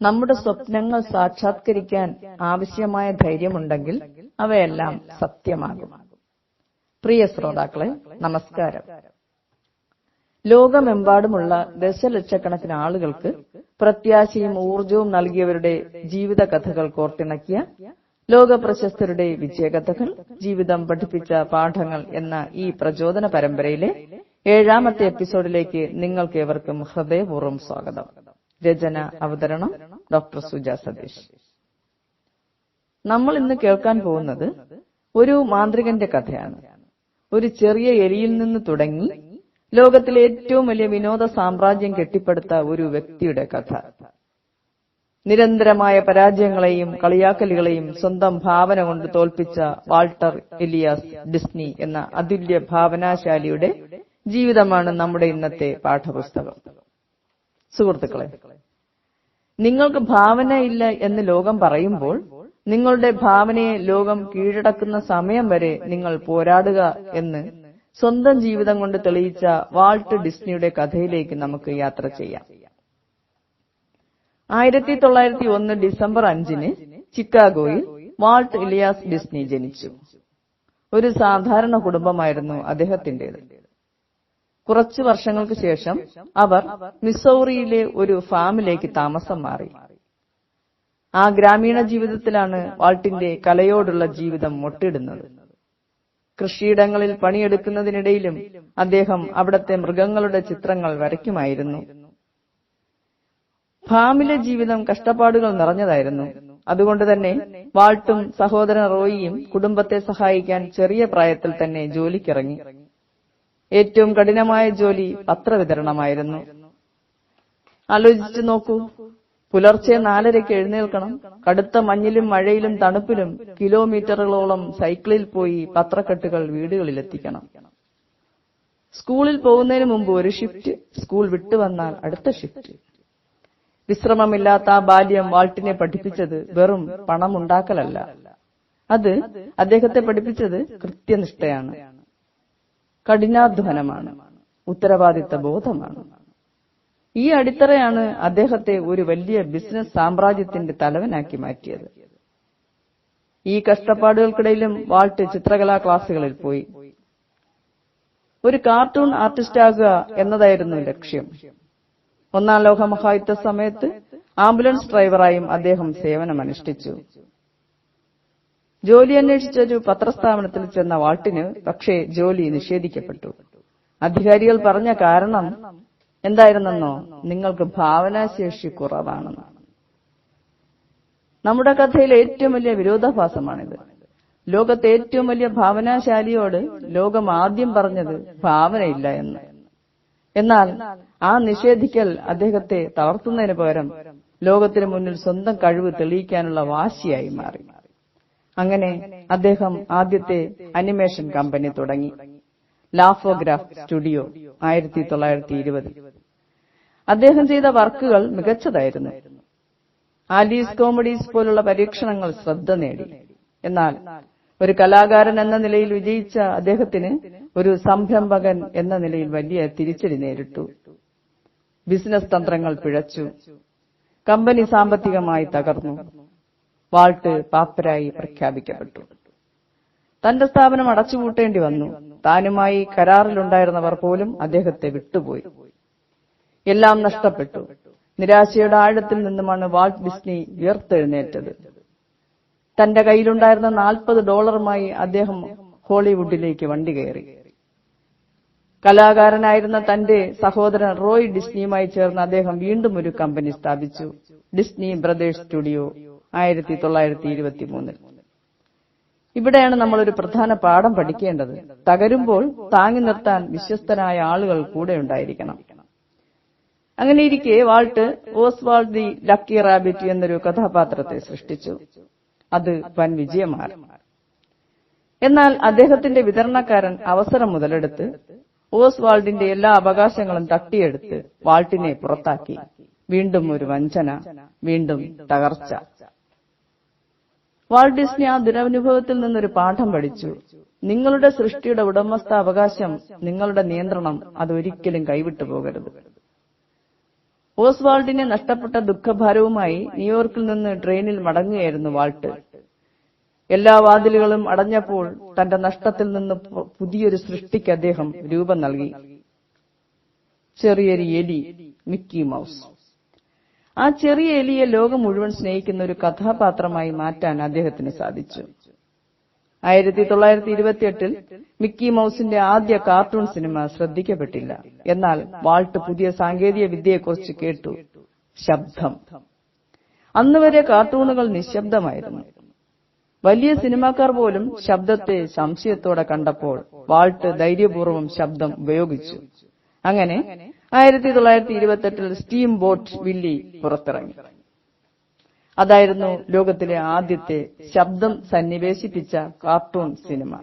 നമ്മുടെ സ്വപ്നങ്ങൾ സാക്ഷാത്കരിക്കാൻ ആവശ്യമായ ധൈര്യമുണ്ടെങ്കിൽ അവയെല്ലാം സത്യമാകും. പ്രിയ ശ്രോതാക്കളെ നമസ്കാരം. ലോകമെമ്പാടുമുള്ള ദശലക്ഷക്കണക്കിന് ആളുകൾക്ക് പ്രത്യാശയും ഊർജവും നൽകിയവരുടെ ജീവിത കഥകൾ കോർത്തിണക്കിയ ലോക പ്രശസ്തരുടെ വിജയകഥകൾ ജീവിതം പഠിപ്പിച്ച പാഠങ്ങൾ എന്ന ഈ പ്രചോദന പരമ്പരയിലെ ഏഴാമത്തെ എപ്പിസോഡിലേക്ക് നിങ്ങൾക്ക് ഏവർക്കും ഹൃദയപൂർവം സ്വാഗതം. രചന അവതരണം ഡോക്ടർ സുജ സതീഷ്. നമ്മൾ ഇന്ന് കേൾക്കാൻ പോകുന്നത് ഒരു മാന്ത്രികന്റെ കഥയാണ്. ഒരു ചെറിയ എലിയിൽ നിന്ന് തുടങ്ങി ലോകത്തിലെ ഏറ്റവും വലിയ വിനോദ സാമ്രാജ്യം കെട്ടിപ്പടുത്ത ഒരു വ്യക്തിയുടെ കഥ. നിരന്തരമായ പരാജയങ്ങളെയും കളിയാക്കലുകളെയും സ്വന്തം ഭാവന കൊണ്ട് തോൽപ്പിച്ച വാൾട്ടർ എലിയാസ് ഡിസ്നി എന്ന അതുല്യ ഭാവനാശാലിയുടെ ജീവിതമാണ് നമ്മുടെ ഇന്നത്തെ പാഠപുസ്തകം. സുഹൃത്തുക്കളെ നിങ്ങൾക്ക് ഭാവനയില്ല എന്ന് ലോകം പറയുമ്പോൾ നിങ്ങളുടെ ഭാവനയെ ലോകം കീഴടക്കുന്ന സമയം വരെ നിങ്ങൾ പോരാടുക എന്ന് സ്വന്തം ജീവിതം കൊണ്ട് തെളിയിച്ച വാൾട്ട് ഡിസ്നിയുടെ കഥയിലേക്ക് നമുക്ക് യാത്ര ചെയ്യാം. ആയിരത്തി തൊള്ളായിരത്തി ഒന്ന് ഡിസംബർ അഞ്ചിന് ചിക്കാഗോയിൽ വാൾട്ട് ഇലിയാസ് ഡിസ്നി ജനിച്ചു. ഒരു സാധാരണ കുടുംബമായിരുന്നു അദ്ദേഹത്തിന്റേത് കുറച്ചു വർഷങ്ങൾക്ക് ശേഷം അവർ മിസൗറിയിലെ ഒരു ഫാമിലേക്ക് താമസം മാറി. ആ ഗ്രാമീണ ജീവിതത്തിലാണ് വാൾട്ടിന്റെ കലയോടുള്ള ജീവിതം മൊട്ടിടുന്നത്. കൃഷിയിടങ്ങളിൽ പണിയെടുക്കുന്നതിനിടയിലും അദ്ദേഹം അവിടത്തെ മൃഗങ്ങളുടെ ചിത്രങ്ങൾ വരയ്ക്കുമായിരുന്നു. ഫാമിലെ ജീവിതം കഷ്ടപ്പാടുകൾ നിറഞ്ഞതായിരുന്നു. അതുകൊണ്ട് തന്നെ വാൾട്ടും സഹോദരൻ റോയിയും കുടുംബത്തെ സഹായിക്കാൻ ചെറിയ പ്രായത്തിൽ തന്നെ ജോലിക്കിറങ്ങി. ഏറ്റവും കഠിനമായ ജോലി പത്രവിതരണമായിരുന്നു ആലോചിച്ചു നോക്കൂ. പുലർച്ചെ നാലരയ്ക്ക് എഴുന്നേൽക്കണം. കടുത്ത മഞ്ഞിലും മഴയിലും തണുപ്പിലും കിലോമീറ്ററുകളോളം സൈക്കിളിൽ പോയി പത്രക്കെട്ടുകൾ വീടുകളിലെത്തിക്കണം. സ്കൂളിൽ പോകുന്നതിന് മുമ്പ് ഒരു ഷിഫ്റ്റ് സ്കൂൾ വിട്ടുവന്നാൽ അടുത്ത ഷിഫ്റ്റ്. വിശ്രമമില്ലാത്ത ആ ബാല്യം വാൾട്ടിനെ പഠിപ്പിച്ചത് വെറും പണമുണ്ടാക്കലല്ല. അത് അദ്ദേഹത്തെ പഠിപ്പിച്ചത് കൃത്യനിഷ്ഠയാണ്. കഠിനാധ്വാനമാണ്. ഉത്തരവാദിത്ത ബോധമാണ്. ഈ അടിത്തറയാണ് അദ്ദേഹത്തെ ഒരു വലിയ ബിസിനസ് സാമ്രാജ്യത്തിന്റെ തലവനാക്കി മാറ്റിയത്. ഈ കഷ്ടപ്പാടുകൾക്കിടയിലും വാൾട്ട് ചിത്രകലാ ക്ലാസുകളിൽ പോയി. ഒരു കാർട്ടൂൺ ആർട്ടിസ്റ്റാകുക എന്നതായിരുന്നു ലക്ഷ്യം. ഒന്നാം ലോക മഹായുദ്ധ സമയത്ത് ആംബുലൻസ് ഡ്രൈവറായും അദ്ദേഹം സേവനമനുഷ്ഠിച്ചു. ജോലി അന്വേഷിച്ചൊരു പത്രസ്ഥാപനത്തിൽ ചെന്ന വാൾട്ടിന് പക്ഷേ ജോലി നിഷേധിക്കപ്പെട്ടു. അധികാരികൾ പറഞ്ഞ കാരണം എന്തായിരുന്നെന്നോ നിങ്ങൾക്ക് ഭാവനാശേഷി കുറവാണെന്ന്. നമ്മുടെ കഥയിലെ ഏറ്റവും വലിയ വിരോധാഭാസമാണിത്. ലോകത്തെ ഏറ്റവും വലിയ ഭാവനാശാലിയോട് ലോകം ആദ്യം പറഞ്ഞത് ഭാവനയില്ല എന്ന്. എന്നാൽ ആ നിഷേധിക്കൽ അദ്ദേഹത്തെ തളർത്തുന്നതിന് പകരം ലോകത്തിന് മുന്നിൽ സ്വന്തം കഴിവ് തെളിയിക്കാനുള്ള വാശിയായി മാറി. അങ്ങനെ അദ്ദേഹം ആദ്യത്തെ അനിമേഷൻ കമ്പനി തുടങ്ങി. ലാഫോഗ്രാഫ് സ്റ്റുഡിയോ ആയിരത്തി തൊള്ളായിരത്തി ഇരുപത് അദ്ദേഹം ചെയ്ത വർക്കുകൾ മികച്ചതായിരുന്നു. ആലീസ് കോമഡീസ് പോലുള്ള പരീക്ഷണങ്ങൾ ശ്രദ്ധ നേടി. എന്നാൽ ഒരു കലാകാരൻ എന്ന നിലയിൽ വിജയിച്ച അദ്ദേഹത്തിന് ഒരു സംരംഭകൻ എന്ന നിലയിൽ വലിയ തിരിച്ചടി നേരിട്ടു. ബിസിനസ് തന്ത്രങ്ങൾ പിഴച്ചു. കമ്പനി സാമ്പത്തികമായി തകർന്നു. വാൾട്ട് പാപ്പരായി പ്രഖ്യാപിക്കപ്പെട്ടു. തന്റെ സ്ഥാപനം അടച്ചുപൂട്ടേണ്ടി വന്നു. താനുമായി കരാറിലുണ്ടായിരുന്നവർ പോലും അദ്ദേഹത്തെ വിട്ടുപോയി. എല്ലാം നഷ്ടപ്പെട്ടു. നിരാശയുടെ ആഴത്തിൽ നിന്നുമാണ് വാൾട്ട് ഡിസ്നി ഉയർത്തെഴുന്നേറ്റത് തന്റെ കയ്യിലുണ്ടായിരുന്ന നാൽപ്പത് ഡോളറുമായി അദ്ദേഹം ഹോളിവുഡിലേക്ക് വണ്ടി കയറി. കലാകാരനായിരുന്ന തന്റെ സഹോദരൻ റോയ് ഡിസ്നിയുമായി ചേർന്ന് അദ്ദേഹം വീണ്ടും ഒരു കമ്പനി സ്ഥാപിച്ചു. Disney brothers studio. ആയിരത്തി തൊള്ളായിരത്തി ഇരുപത്തി മൂന്നിൽ ഇവിടെയാണ് നമ്മൾ ഒരു പ്രധാന പാഠം പഠിക്കേണ്ടത്. തകരുമ്പോൾ താങ്ങി നിർത്താൻ വിശ്വസ്തരായ ആളുകൾ കൂടെ ഉണ്ടായിരിക്കണം. അങ്ങനെ ഇരിക്കെ Walt Oswald the lucky rabbit എന്നൊരു കഥാപാത്രത്തെ സൃഷ്ടിച്ചു. അത് വൻ വിജയമാണ്. എന്നാൽ അദ്ദേഹത്തിന്റെ വിതരണക്കാരൻ അവസരം മുതലെടുത്ത് ഓസ്വാൾഡിന്റെ എല്ലാ അവകാശങ്ങളും തട്ടിയെടുത്ത് വാൾട്ടിനെ പുറത്താക്കി. വീണ്ടും ഒരു വഞ്ചന വീണ്ടും തകർച്ച. വാൾട്ട് ഡിസ്നി ആ ദുരനുഭവത്തിൽ നിന്നൊരു പാഠം പഠിച്ചു. നിങ്ങളുടെ സൃഷ്ടിയുടെ ഉടമസ്ഥ അവകാശം നിങ്ങളുടെ നിയന്ത്രണം അതൊരിക്കലും കൈവിട്ടു പോകരുത്. ഓസ്വാൾഡിനെ നഷ്ടപ്പെട്ട ദുഃഖഭാരവുമായി ന്യൂയോർക്കിൽ നിന്ന് ട്രെയിനിൽ മടങ്ങുകയായിരുന്നു വാൾട്ട്. എല്ലാ വാതിലുകളും അടഞ്ഞപ്പോൾ തന്റെ നഷ്ടത്തിൽ നിന്ന് പുതിയൊരു സൃഷ്ടിക്ക് അദ്ദേഹം രൂപം നൽകി. ചെറിയൊരു എലി മിക്കി മൗസ്. ആ ചെറിയ എലിയെ ലോകം മുഴുവൻ സ്നേഹിക്കുന്ന ഒരു കഥാപാത്രമായി മാറ്റാൻ അദ്ദേഹത്തിന് സാധിച്ചു. ആയിരത്തി തൊള്ളായിരത്തി ഇരുപത്തിയെട്ടിൽ മിക്കി മൗസിന്റെ ആദ്യ കാർട്ടൂൺ സിനിമ ശ്രദ്ധിക്കപ്പെട്ടില്ല. എന്നാൽ വാൾട്ട് പുതിയ സാങ്കേതിക വിദ്യയെക്കുറിച്ച് കേട്ടു. ശബ്ദം. അന്നുവരെ കാർട്ടൂണുകൾ നിശബ്ദമായിരുന്നു. വലിയ സിനിമാക്കാർ പോലും ശബ്ദത്തെ സംശയത്തോടെ കണ്ടപ്പോൾ വാൾട്ട് ധൈര്യപൂർവം ശബ്ദം ഉപയോഗിച്ചു. അങ്ങനെ ആയിരത്തി തൊള്ളായിരത്തി ഇരുപത്തെട്ടിൽ സ്റ്റീം ബോട്ട് വില്ലി പുറത്തിറങ്ങി. അതായിരുന്നു ലോകത്തിലെ ആദ്യത്തെ ശബ്ദം സന്നിവേശിപ്പിച്ച കാർട്ടൂൺ സിനിമ.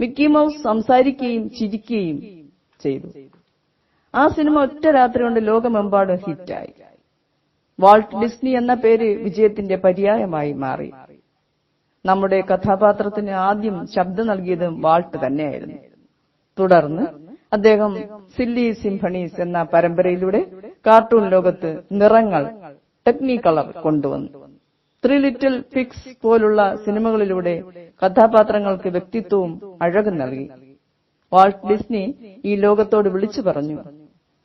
മിക്കി മൗസ് സംസാരിക്കുകയും ചിരിക്കുകയും ചെയ്തു. ആ സിനിമ ഒറ്റ രാത്രി കൊണ്ട് ലോകമെമ്പാടും ഹിറ്റായി. വാൾട്ട് ഡിസ്നി എന്ന പേര് വിജയത്തിന്റെ പര്യായമായി മാറി. നമ്മുടെ കഥാപാത്രത്തിന് ആദ്യം ശബ്ദം നൽകിയത് വാൾട്ട് തന്നെയായിരുന്നു. തുടർന്ന് അദ്ദേഹം സില്ലി സിംഫണീസ് എന്ന പരമ്പരയിലൂടെ കാർട്ടൂൺ ലോകത്ത് നിറങ്ങൾ ടെക്നികളർ കൊണ്ടുവന്നു. ത്രീ ലിറ്റിൽ പിക്സ് പോലുള്ള സിനിമകളിലൂടെ കഥാപാത്രങ്ങൾക്ക് വ്യക്തിത്വവും അഴകും നൽകി. വാൾട്ട് ഡിസ്നി ഈ ലോകത്തോട് വിളിച്ചു പറഞ്ഞു.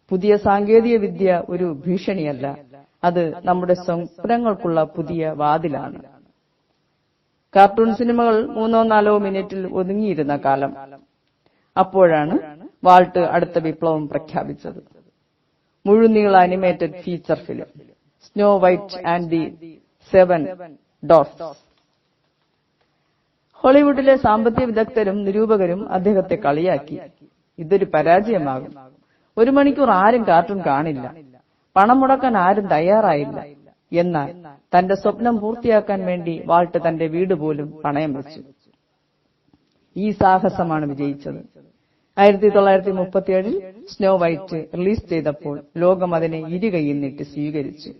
പുതിയ സാങ്കേതിക വിദ്യ ഒരു ഭീഷണിയല്ല. അത് നമ്മുടെ സ്വപ്നങ്ങൾക്കുള്ള പുതിയ വാതിലാണ്. കാർട്ടൂൺ സിനിമകൾ മൂന്നോ നാലോ മിനിറ്റിൽ ഒതുങ്ങിയിരുന്ന കാലം. അപ്പോഴാണ് വാൾട്ട് അടുത്ത വിപ്ലവം പ്രഖ്യാപിച്ചത്. മുഴുനീള animated feature film Snow White and the seven dots ഹോളിവുഡിലെ സാമ്പത്തിക വിദഗ്ധരും നിരൂപകരും അദ്ദേഹത്തെ കളിയാക്കി. ഇതൊരു പരാജയമാകും. ഒരു മണിക്കൂർ ആരും കാർട്ടൂൺ കാണില്ല. പണം മുടക്കാൻ ആരും തയ്യാറായില്ല. എന്നാൽ തന്റെ സ്വപ്നം പൂർത്തിയാക്കാൻ വേണ്ടി വാൾട്ട് തന്റെ വീട് പോലും പണയം വെച്ചു. ഈ സാഹസമാണ് വിജയിച്ചത്. ആയിരത്തി തൊള്ളായിരത്തി മുപ്പത്തിയേഴിൽ സ്നോ വൈറ്റ് റിലീസ് ചെയ്തപ്പോൾ ലോകം അതിനെ ഇരുകൈയിൽ നീട്ടി സ്വീകരിച്ചു.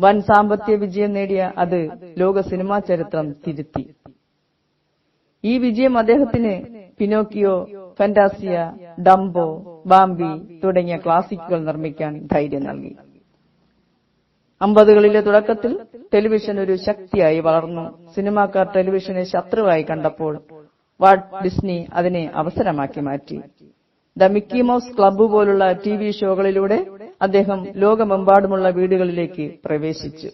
വൻ സാമ്പത്തിക വിജയം നേടിയ അത് ലോക സിനിമാ ചരിത്രം തിരുത്തി. ഈ വിജയം അദ്ദേഹത്തിന് പിനോക്കിയോ ഫെന്റാസിയ ഡംബോ ബാംബി തുടങ്ങിയ ക്ലാസിക്കുകൾ നിർമ്മിക്കാൻ ധൈര്യം നൽകി. അമ്പതുകളിലെ തുടക്കത്തിൽ ടെലിവിഷൻ ഒരു ശക്തിയായി വളർന്നു. സിനിമാക്കാർ ടെലിവിഷനെ ശത്രുവായി കണ്ടപ്പോൾ വാട്ട് ഡിസ്നി അതിനെ അവസരമാക്കി മാറ്റി. ദ മിക്കി മൗസ് ക്ലബ്ബ് പോലുള്ള ടി വി ഷോകളിലൂടെ അദ്ദേഹം ലോകമെമ്പാടുമുള്ള വീടുകളിലേക്ക് പ്രവേശിച്ചു.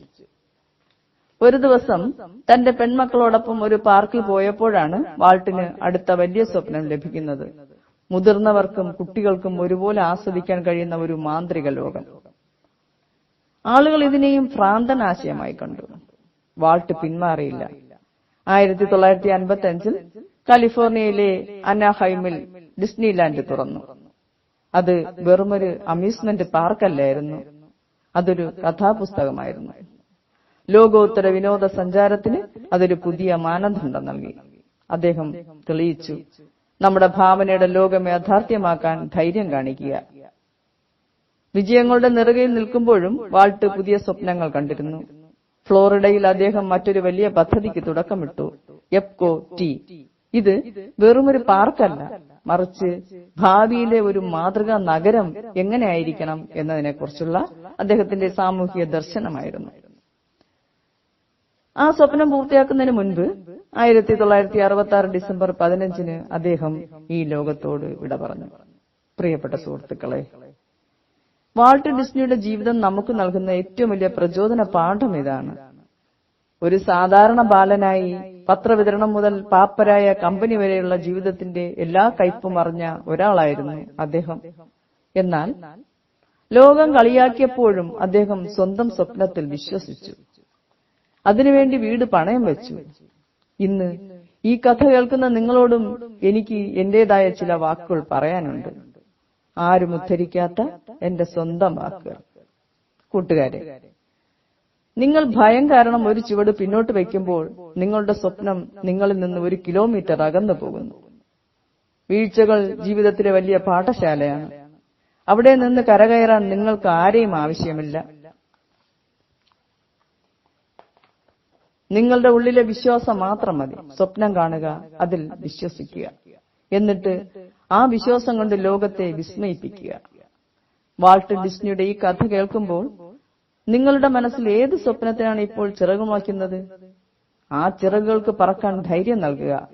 ഒരു ദിവസം തന്റെ പെൺമക്കളോടൊപ്പം ഒരു പാർക്കിൽ പോയപ്പോഴാണ് വാൾട്ടിന് അടുത്ത വലിയ സ്വപ്നം ലഭിക്കുന്നത്. മുതിർന്നവർക്കും കുട്ടികൾക്കും ഒരുപോലെ ആസ്വദിക്കാൻ കഴിയുന്ന ഒരു മാന്ത്രിക ലോകം. ആളുകൾ ഇതിനെയും ഭ്രാന്തനാശയമായി കണ്ടു. വാൾട്ട് പിന്മാറിയില്ല. ആയിരത്തി തൊള്ളായിരത്തി അൻപത്തി അഞ്ചിൽ കാലിഫോർണിയയിലെ അനാഹൈമിൽ ഡിസ്നിലാൻഡ് തുറന്നു. അത് വെറുമൊരു അമ്യൂസ്മെന്റ് പാർക്കല്ലായിരുന്നു. അതൊരു കഥാപുസ്തകമായിരുന്നു. ലോകോത്തര വിനോദസഞ്ചാരത്തിന് അതൊരു പുതിയ മാനദണ്ഡം നൽകി. അദ്ദേഹം തെളിയിച്ചു നമ്മുടെ ഭാവനയുടെ ലോകം യാഥാർത്ഥ്യമാക്കാൻ ധൈര്യം കാണിക്കുക. വിജയങ്ങളുടെ നിറകയിൽ നിൽക്കുമ്പോഴും വാൾട്ട് പുതിയ സ്വപ്നങ്ങൾ കണ്ടിരുന്നു. ഫ്ലോറിഡയിൽ അദ്ദേഹം മറ്റൊരു വലിയ പദ്ധതിക്ക് തുടക്കമിട്ടു എപ്കോ ടി. ഇത് വെറുമൊരു പാർക്കല്ല. മറിച്ച് ഭാവിയിലെ ഒരു മാതൃകാ നഗരം എങ്ങനെയായിരിക്കണം എന്നതിനെക്കുറിച്ചുള്ള അദ്ദേഹത്തിന്റെ സാമൂഹിക ദർശനമായിരുന്നു. ആ സ്വപ്നം പൂർത്തിയാക്കുന്നതിന് മുൻപ് ആയിരത്തി തൊള്ളായിരത്തി അറുപത്തി ആറ് ഡിസംബർ പതിനഞ്ചിന് അദ്ദേഹം ഈ ലോകത്തോട് വിട പറഞ്ഞു. പ്രിയപ്പെട്ട സുഹൃത്തുക്കളെ വാൾട്ട് ഡിസ്നിയുടെ ജീവിതം നമുക്ക് നൽകുന്ന ഏറ്റവും വലിയ പ്രചോദന പാഠം ഇതാണ്. ഒരു സാധാരണ ബാലനായി പത്രവിതരണം മുതൽ പാപ്പരായ കമ്പനി വരെയുള്ള ജീവിതത്തിന്റെ എല്ലാ കയ്പും അറിഞ്ഞ ഒരാളായിരുന്നു അദ്ദേഹം. എന്നാൽ ലോകം കളിയാക്കിയപ്പോഴും അദ്ദേഹം സ്വന്തം സ്വപ്നത്തിൽ വിശ്വസിച്ചു. അതിനുവേണ്ടി വീട് പണയം വെച്ചു. ഇന്ന് ഈ കഥ കേൾക്കുന്ന നിങ്ങളോടും എനിക്ക് എന്റേതായ ചില വാക്കുകൾ പറയാനുണ്ട്. ആരും ഉദ്ധരിക്കാത്ത എന്റെ സ്വന്തം വാക്കുകൾ. കൂട്ടുകാരെ നിങ്ങൾ ഭയം കാരണം ഒരു ചുവട് പിന്നോട്ട് വയ്ക്കുമ്പോൾ നിങ്ങളുടെ സ്വപ്നം നിങ്ങളിൽ നിന്ന് ഒരു കിലോമീറ്റർ അകന്നു പോകുന്നു. വീഴ്ചകൾ ജീവിതത്തിലെ വലിയ പാഠശാലയാണ്. അവിടെ നിന്ന് കരകയറാൻ നിങ്ങൾക്ക് ആരെയും ആവശ്യമില്ല. നിങ്ങളുടെ ഉള്ളിലെ വിശ്വാസം മാത്രം മതി. സ്വപ്നം കാണുക അതിൽ വിശ്വസിക്കുക. എന്നിട്ട് ആ വിശ്വാസം കൊണ്ട് ലോകത്തെ വിസ്മയിപ്പിക്കുക. വാൾട്ട് ഡിസ്നിയുടെ ഈ കഥ കേൾക്കുമ്പോൾ നിങ്ങളുടെ മനസ്സിൽ ഏത് സ്വപ്നത്തിനാണ് ഇപ്പോൾ ചിറകുമാക്കുന്നത്? ആ ചിറകുകൾക്ക് പറക്കാൻ ധൈര്യം നൽകുക.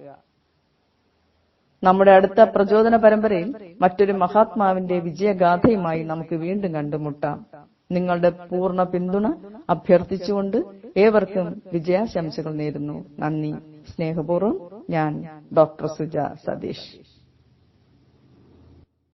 നമ്മുടെ അടുത്ത പ്രചോദന പരമ്പരയിൽ മറ്റൊരു മഹാത്മാവിന്റെ വിജയഗാഥയുമായി നമുക്ക് വീണ്ടും കണ്ടുമുട്ടാം. നിങ്ങളുടെ പൂർണ പിന്തുണ അഭ്യർത്ഥിച്ചുകൊണ്ട് ഏവർക്കും വിജയാശംസകൾ നേരുന്നു. നന്ദി. സ്നേഹപൂർവം ഞാൻ ഡോക്ടർ സുജ സതീഷ്.